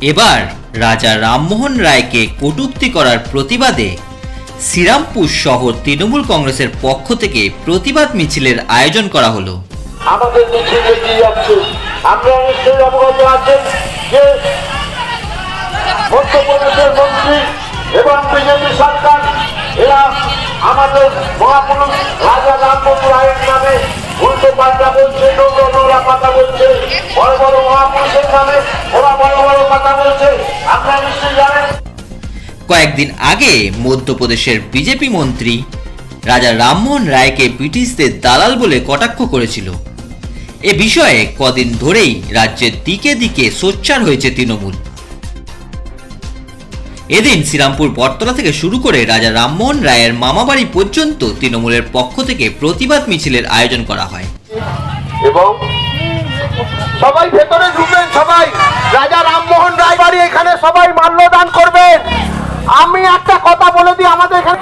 এবার রাজা রামমোহন রায়কে কটূক্তি করার প্রতিবাদে শ্রীরামপুর শহর তৃণমূল কংগ্রেসের পক্ষ থেকে প্রতিবাদ মিছিলের আয়োজন করা হলো। আমাদের মহাপুরুষ রাজা রামমোহন রায়ের নামে উল্টো পাল্টা বলছে। কয়েকদিন আগে মধ্যপ্রদেশের বিজেপি মন্ত্রী রাজা রামমোহন রায়কে ব্রিটিশদের দালাল বলে কটাক্ষ করেছিল। এ বিষয়ে কদিন ধরেই রাজ্যের দিকে দিকে সোচ্চার হয়েছে তৃণমূল। এদিন শ্রীরামপুর বটতলা থেকে শুরু করে রাজা রামমোহন রায়ের মামাবাড়ি পর্যন্ত তৃণমূলের পক্ষ থেকে প্রতিবাদ মিছিলের আয়োজন করা হয়। এবং সবাই ভেতরে ঢুকবেন, সবাই। রাজা রামমোহন রায় বাড়ি এখানে সবাই মাল্যদান করবেন। আমি একটা কথা বলে দিই, আমাদের এখানে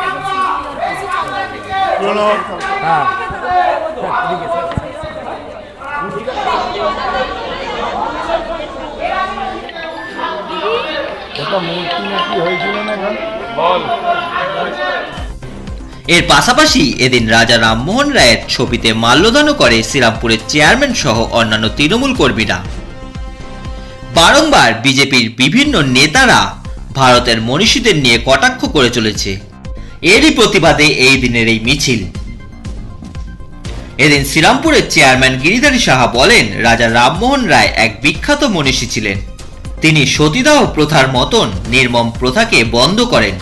এর পাশাপাশি এদিন রাজা রামমোহন রায়ের ছবিতে মাল্যদানও করে শ্রীরামপুরের চেয়ারম্যান সহ অন্যান্য তৃণমূল কর্মীরা। বারংবার বিজেপির বিভিন্ন নেতারা ভারতের মনীষীদের নিয়ে কটাক্ষ করে চলেছে। এরই প্রতিবাদে এই দিনের এই মিছিল। এদিন শ্রীরামপুরের চেয়ারম্যান গিরিধারী সাহা বলেন, রাজা রামমোহন রায় এক বিখ্যাত মনীষী ছিলেন। তিনি সতীদাহ প্রথার মতন নির্মম প্রথাকে বন্ধ করেন।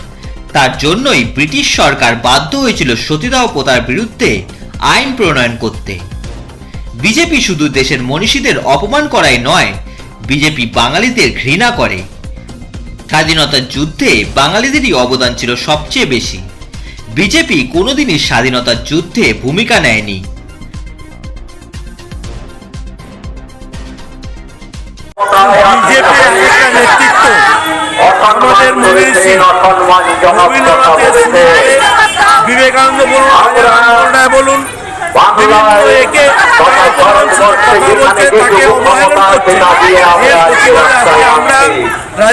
তার জন্যই ব্রিটিশ সরকার বাধ্য হয়েছিল সতীদাহ প্রথার বিরুদ্ধে আইন প্রণয়ন করতে। বিজেপি শুধু দেশের মনীষীদের অপমান করাই নয়, বিজেপি বাঙালিদের ঘৃণা করে। স্বাধীনতার যুদ্ধে বাঙালিদেরই অবদান ছিল সবচেয়ে বেশি। বিজেপি কোনোদিনই স্বাধীনতার যুদ্ধে ভূমিকা নেয়নি। বিবেকানন্দ বলুন রায় বলুন বিভিন্ন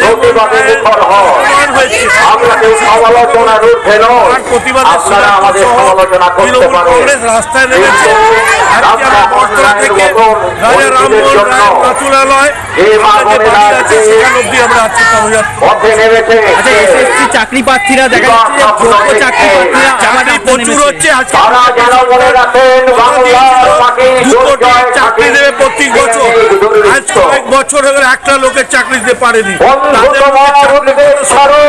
প্রতিবাদে আমরা সমালোচনার ঊর্ধ্বে নয় আপনারা আমাদের সমালোচনা করতে পারেন। রাস্তায় নেমেছে। আচ্ছা চাকরি প্রার্থীরা দেখা যাচ্ছে চাকরি প্রার্থীরা প্রচুর হচ্ছে আজকে। বছর হয়ে গেল একটা লোকের চাকরি দিতে পারেনি তাদের